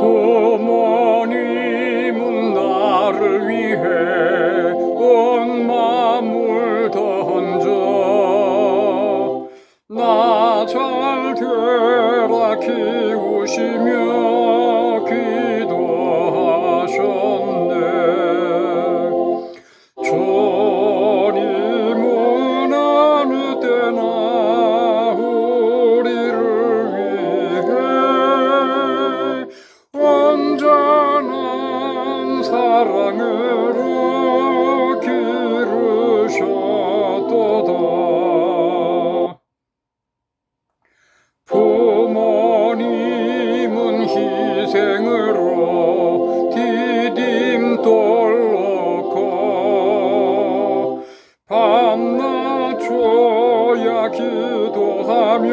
부모님은 나를 위해 온 마음을 던져. 나 잘 되라 키우시며 부모님은 희생으로 디딤돌 놓고 밤낮 줘야 기도하며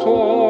소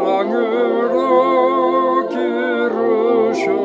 사랑으로 기르셨도다